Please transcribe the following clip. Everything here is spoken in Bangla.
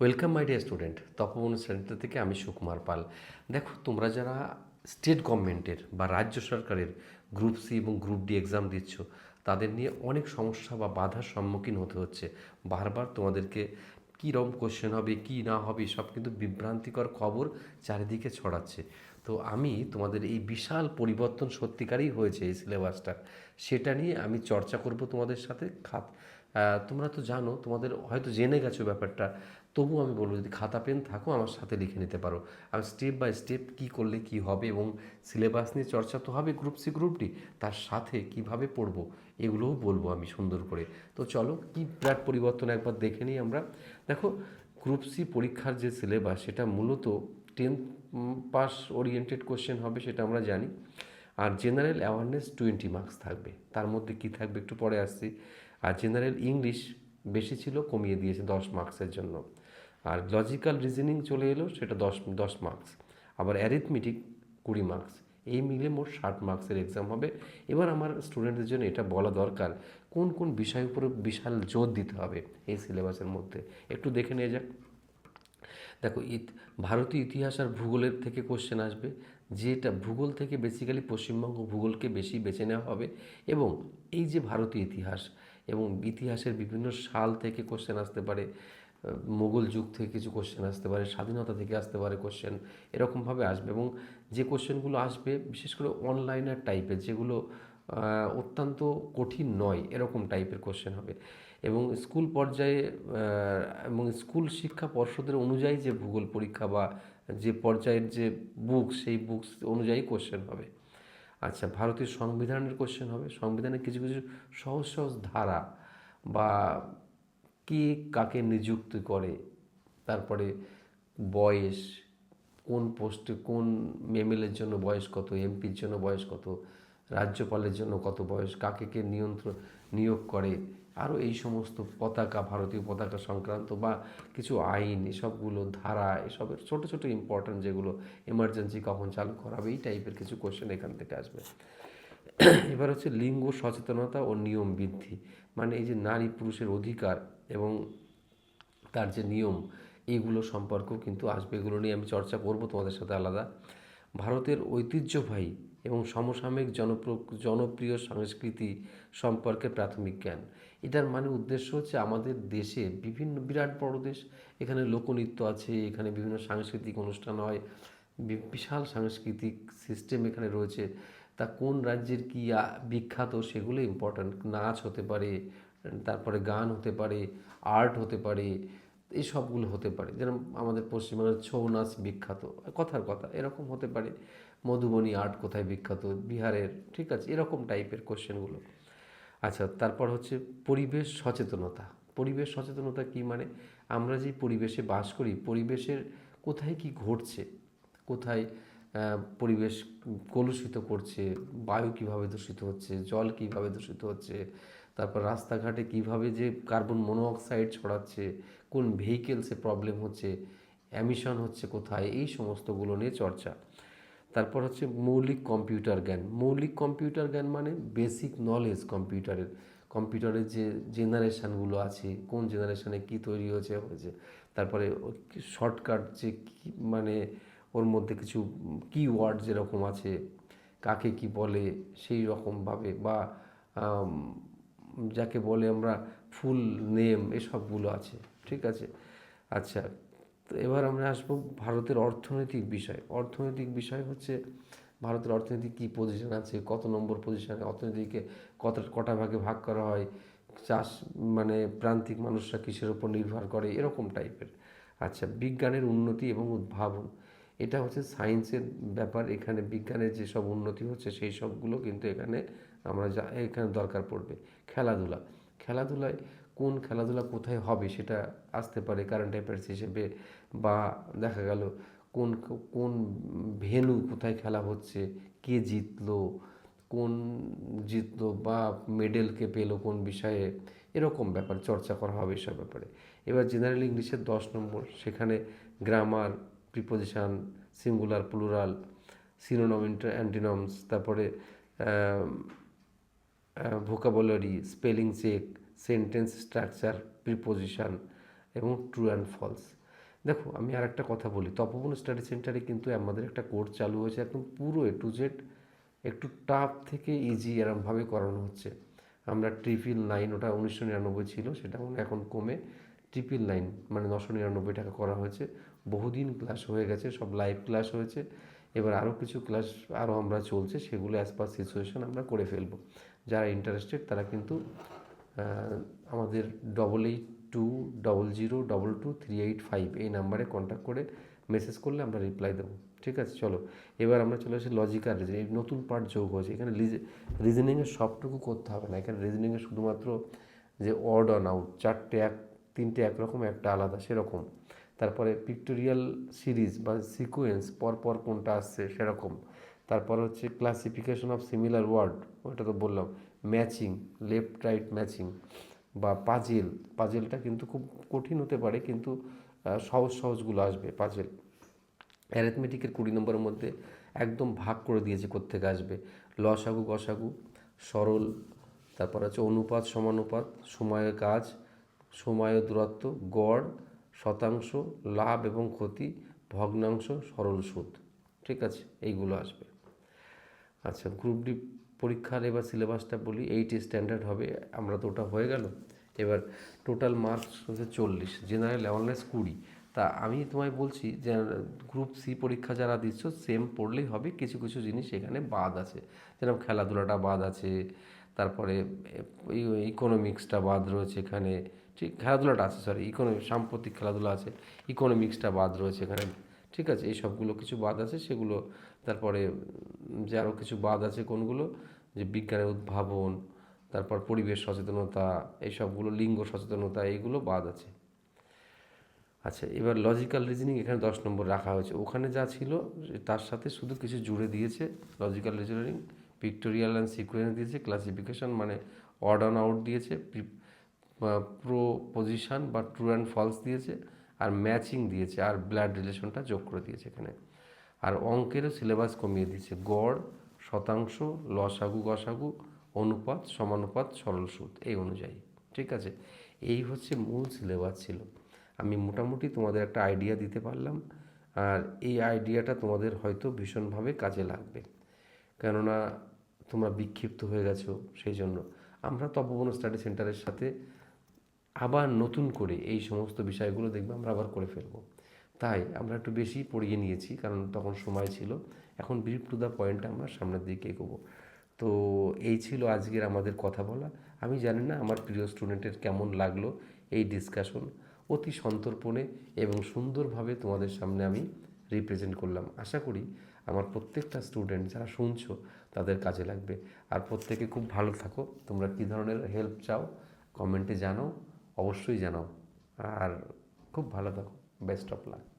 Welcome my dear student Tapoban centre থেকে আমি সুকুমার পাল। দেখো, তোমরা যারা স্টেট গভর্নমেন্টের বা রাজ্য সরকারের গ্রুপ সি এবং গ্রুপ ডি এক্সাম দিচ্ছ, তাদের নিয়ে অনেক সমস্যা বা বাধার সম্মুখীন হতে হচ্ছে। বারবার তোমাদেরকে কী রকম কোশ্চেন হবে, কি না হবে সব কিন্তু বিভ্রান্তিকর খবর চারিদিকে ছড়াচ্ছে। তো আমি তোমাদের এই বিশাল পরিবর্তন সত্যিকারই হয়েছে এই সিলেবাসটা সেটা নিয়ে আমি চর্চা করব তোমাদের সাথে। খাত তোমরা তো জানো, তোমাদের হয়তো জেনে গেছো ব্যাপারটা। তবু আমি বলব যদি খাতা, পেন থাকো, আমার সাথে লিখে নিতে পারো। আমি স্টেপ বাই স্টেপ কি করলে কি হবে এবং সিলেবাস নিয়ে চর্চা তো হবে গ্রুপ সি গ্রুপটি তার সাথে কীভাবে পড়ব, এগুলোও বলব আমি সুন্দর করে। তো চলো, কি বিরাট পরিবর্তন একবার দেখে নিই আমরা। দেখো গ্রুপ সি পরীক্ষার যে সিলেবাস সেটা মূলত টেন্থ পাস ওরিয়েন্টেড কোশ্চেন হবে সেটা আমরা জানি। আর জেনারেল অ্যাওয়ারনেস টোয়েন্টি মার্কস থাকবে। তার মধ্যে কি থাকবে একটু পরে আসছি। আর জেনারেল ইংলিশ বেশি ছিল, কমিয়ে দিয়েছে দশ মার্কসের জন্য। আর লজিক্যাল রিজনিং চলে এলো সেটা দশ দশ মার্কস। আবার অ্যারিথমেটিক কুড়ি মার্কস। এই মিলে মোট ষাট মার্কসের এক্সাম হবে। এবার আমার স্টুডেন্টদের জন্য এটা বলা দরকার, কোন কোন বিষয়ের উপরে বিশাল জোর দিতে হবে এই সিলেবাসের মধ্যে? একটু দেখে নিয়ে যাক। দেখো, ইত, ভারতীয় ইতিহাস আর ভূগোলের থেকে কোশ্চেন আসবে, যেটা ভূগোল থেকে বেসিক্যালি পশ্চিমবঙ্গ ভূগোলকে বেশি বেছে নেওয়া হবে এবং এই যে ভারতীয় ইতিহাস এবং ইতিহাসের বিভিন্ন সাল থেকে কোশ্চেন আসতে পারে মোগল যুগ থেকে কিছু কোশ্চেন আসতে পারে, স্বাধীনতা থেকে আসতে পারে কোশ্চেন এরকমভাবে আসবে এবং যে কোশ্চেনগুলো আসবে, বিশেষ করে অনলাইনার টাইপের যেগুলো অত্যন্ত কঠিন নয়, এরকম টাইপের কোশ্চেন হবে। এবং স্কুল পর্যায়ে এবং স্কুল শিক্ষা পর্ষদের অনুযায়ী যে ভূগোল পরীক্ষা বা যে পর্যায়ের যে বুক সেই বুকস অনুযায়ী কোশ্চেন হবে। আচ্ছা ভারতীয় সংবিধানের কোশ্চেন হবে। সংবিধানের কিছু কিছু সহজ সহজ ধারা বা কে কাকে নিযুক্ত করে? তারপরে বয়স, কোন পোস্টে কোন এমএলএর জন্য বয়স কত এমপির জন্য বয়স কত, রাজ্যপালের জন্য কত বয়স, কাকে কে নিয়ন্ত্রণ নিয়োগ করে আরও এই সমস্ত পতাকা, ভারতীয় পতাকা সংক্রান্ত বা কিছু আইন, এসবগুলো ধারা, এসবের ছোট ছোট ইম্পর্ট্যান্ট যেগুলো এমার্জেন্সি কখন চালু করাবে, এই টাইপের কিছু কোশ্চেন এখান থেকে আসবে। এবার হচ্ছে লিঙ্গ সচেতনতা ও নিয়ম বৃদ্ধি মানে এই যে নারী পুরুষের অধিকার এবং তার যে নিয়ম এইগুলো সম্পর্কেও কিন্তু আসবে। এগুলো নিয়ে আমি চর্চা করব তোমাদের সাথে আলাদা। ভারতের ঐতিহ্যবাহী এবং সমসাময়িক জনপ্র- জনপ্রিয় সংস্কৃতি সম্পর্কে প্রাথমিক জ্ঞান। এটার মানে উদ্দেশ্য হচ্ছে আমাদের দেশে বিভিন্ন, বিরাট বড় দেশ। এখানে লোকনৃত্য আছে, এখানে বিভিন্ন সাংস্কৃতিক অনুষ্ঠান হয় বিশাল সাংস্কৃতিক সিস্টেম এখানে রয়েছে। তা কোন রাজ্যের কী বিখ্যাত সেগুলো ইম্পর্ট্যান্ট নাচ হতে পারে তারপরে গান হতে পারে আর্ট হতে পারে, এই সবগুলো হতে পারে। যেরকম আমাদের পশ্চিমবঙ্গের ছৌ নাচ বিখ্যাত, কথার কথা, এরকম হতে পারে। মধুবনী আর্ট কোথায় বিখ্যাত? বিহারের, ঠিক আছে, এরকম টাইপের কোশ্চেনগুলো আচ্ছা তারপর হচ্ছে পরিবেশ সচেতনতা। পরিবেশ সচেতনতা কি মানে? আমরা যে পরিবেশে বাস করি, পরিবেশের কোথায় কি ঘটছে? কোথায় পরিবেশ কলুষিত করছে? বায়ু কীভাবে দূষিত হচ্ছে? জল কীভাবে দূষিত হচ্ছে? তারপর রাস্তাঘাটে কীভাবে যে কার্বন মনোঅক্সাইড ছড়াচ্ছে, কোন ভেহিকেলসে প্রবলেম হচ্ছে অ্যামিশন হচ্ছে কোথায়, এই সমস্তগুলো নিয়ে চর্চা। তারপর হচ্ছে মৌলিক কম্পিউটার জ্ঞান। মৌলিক কম্পিউটার জ্ঞান মানে বেসিক নলেজ কম্পিউটারের কম্পিউটারের যে জেনারেশানগুলো আছে, কোন জেনারেশানে কি তৈরি হয়েছে হয়েছে। তারপরে শর্টকাট যে মানে ওর মধ্যে কিছু কিওয়ার্ড যেরকম আছে, কাকে কি বলে, সেই রকমভাবে বা যাকে বলে আমরা ফুল নেম, এসবগুলো আছে, ঠিক আছে? আচ্ছা তো এবার আমরা আসব ভারতের অর্থনৈতিক বিষয়। অর্থনৈতিক বিষয় হচ্ছে, ভারতের অর্থনীতি কী পজিশন আছে, কত নম্বর পজিশনে অর্থনীতিকে কত, কটা ভাগে ভাগ করা হয়, চাষ মানে প্রান্তিক মানুষরা কিসের উপর নির্ভর করে, এরকম টাইপের আচ্ছা বিজ্ঞানের উন্নতি এবং উদ্ভাবন, এটা হচ্ছে সায়েন্সের ব্যাপার। এখানে বিজ্ঞানের যেসব উন্নতি হচ্ছে, সেই সবগুলো কিন্তু এখানে আমরা যা, এখানে দরকার পড়বে। খেলাধুলা। খেলাধুলায় কোন খেলাধুলা কোথায় হবে সেটা আসতে পারে কারেন্ট অ্যাফেয়ার্স হিসেবে বা দেখা গেল কোন কোন ভেনু কোথায় খেলা হচ্ছে, কে জিতলো, কোন জিতলো বা মেডেল কে পেল কোন বিষয়ে এরকম ব্যাপার, চর্চা করা হবে এসব ব্যাপারে। এবার জেনারেল ইংলিশের দশ নম্বর, সেখানে grammar preposition singular plural synonym antonyms তারপরে vocabulary spelling check sentence structure preposition এবং ট্রু অ্যান্ড ফলস দেখো, আমি আর একটা কথা বলি, তপবন স্টাডি সেন্টারে কিন্তু আমাদের একটা কোর্স চালু হয়েছে, একদম পুরো এ টু জেড একটু টাফ থেকে ইজি এরমভাবে করানো হচ্ছে। আমরা ট্রিপল নাইন ওটা উনিশশো নিরানব্বই ছিল, সেটা এখন কমে ট্রিপল নাইন মানে নশো নিরানব্বই টাকা করা হয়েছে। বহুদিন ক্লাস হয়ে গেছে, সব লাইভ ক্লাস হয়েছে। এবার আরও কিছু ক্লাস আরও আমরা চলছে, সেগুলো অ্যাজ পার সিচুয়েশন আমরা করে ফেলব। যারা ইন্টারেস্টেড তারা কিন্তু আমাদের double eight two double zero double two three eight five এই নাম্বারে কন্ট্যাক্ট করে মেসেজ করলে আমরা রিপ্লাই দেবো। ঠিক আছে? চলো, এবার আমরা চলে আসি লজিক্যাল রিজনিং নতুন পার্ট যোগ হয়েছে। এখানে রিজনিংয়ের সবটুকু করতে হবে না। এখানে রিজনিংয়ে শুধুমাত্র যে অড অন আউট চারটে এক, তিনটে একরকম, একটা আলাদা, সেরকম। তারপরে পিক্টোরিয়াল সিরিজ বা সিকোয়েন্স পরপর কোনটা আসছে, সেরকম। তারপর হচ্ছে ক্লাসিফিকেশন অফ সিমিলার ওয়ার্ড ওটা তো বললাম ম্যাচিং লেফট রাইট ম্যাচিং বা পাজেল পাজেলটা কিন্তু খুব কঠিন হতে পারে, কিন্তু সহজ সহজগুলো আসবে পাজেল অ্যারিথমেটিকের কুড়ি নম্বরের মধ্যে একদম ভাগ করে দিয়েছে কোত্থেকে আসবে। লসাগু, গসাগু, সরল, তারপর হচ্ছে অনুপাত, সমানুপাত, সময়ের কাজ, সময় দূরত্ব, গড়, শতাংশ, লাভ এবং ক্ষতি, ভগ্নাংশ, সরল সুদ। ঠিক আছে, এইগুলো আসবে। আচ্ছা গ্রুপ ডি পরীক্ষার এবার সিলেবাসটা বলি এইট স্ট্যান্ডার্ড হবে, আমরা তো ওটা হয়ে গেল। এবার টোটাল মার্কস হচ্ছে চল্লিশ জেনারেল অ্যাওয়ারনেস কুড়ি। তা আমি তোমায় বলছি যে গ্রুপ সি পরীক্ষা যারা দিচ্ছ সেম পড়লেই হবে, কিছু কিছু জিনিস এখানে বাদ আছে। যেরকম খেলাধুলাটা বাদ আছে, তারপরে ইকোনমিক্সটা বাদ রয়েছে এখানে, ঠিক, খেলাধুলাটা আছে সরি ইকোনমি সাম্প্রতিক খেলাধুলা আছে ইকোনমিক্সটা বাদ রয়েছে এখানে, ঠিক আছে, এই সবগুলো কিছু বাদ আছে, সেগুলো, তারপরে যে আরও কিছু বাদ আছে কোনগুলো? যে বিজ্ঞানের উদ্ভাবন, তারপর পরিবেশ সচেতনতা এই সবগুলো লিঙ্গ সচেতনতা, এইগুলো বাদ আছে। আচ্ছা এবার লজিক্যাল রিজনিং এখানে দশ নম্বর রাখা হয়েছে। ওখানে যা ছিল, তার সাথে শুধু কিছু জুড়ে দিয়েছে logical reasoning pictorial and sequence দিয়েছে ক্লাসিফিকেশন মানে অড অন আউট দিয়েছে প্রো পজিশন বা ট্রু অ্যান্ড ফলস দিয়েছে, আর ম্যাচিং দিয়েছে, আর ব্লাড রিলেশনটা যোগ করে দিয়েছে এখানে। আর অঙ্কেরও সিলেবাস কমিয়ে দিয়েছে। গড়, শতাংশ, লসাগু, গসাগু, অনুপাত, সমানুপাত, সরল সুদ এই অনুযায়ী। ঠিক আছে? এই হচ্ছে মূল সিলেবাস ছিল। আমি মোটামুটি তোমাদের একটা আইডিয়া দিতে পারলাম। আর এই আইডিয়াটা তোমাদের হয়তো ভীষণভাবে কাজে লাগবে। কেননা তোমরা বিক্ষিপ্ত হয়ে গেছো সেই জন্য। আমরা তপবন স্টাডি সেন্টারের সাথে আবার নতুন করে এই সমস্ত বিষয়গুলো দেখবে আমরা আবার করে ফেলব। তাই আমরা একটু বেশি পড়িয়ে নিয়েছি, কারণ তখন সময় ছিল। এখন ব্রিফ টু দ্য পয়েন্টে আমরা সামনের দিকে এগোবো। তো এই ছিল আজকের আমাদের কথা বলা। আমি জানি না আমার প্রিয় স্টুডেন্টের কেমন লাগল এই ডিসকাশন অতি সন্তর্পণে এবং সুন্দরভাবে তোমাদের সামনে আমি রিপ্রেজেন্ট করলাম। আশা করি আমার প্রত্যেকটা স্টুডেন্ট যারা শুনছো তাদের কাজে লাগবে। আর প্রত্যেকে খুব ভালো থাকো। তোমরা কী ধরনের হেল্প চাও কমেন্টে জানাও। অবশ্যই জানাও। আর খুব ভালো থাকো। Best of luck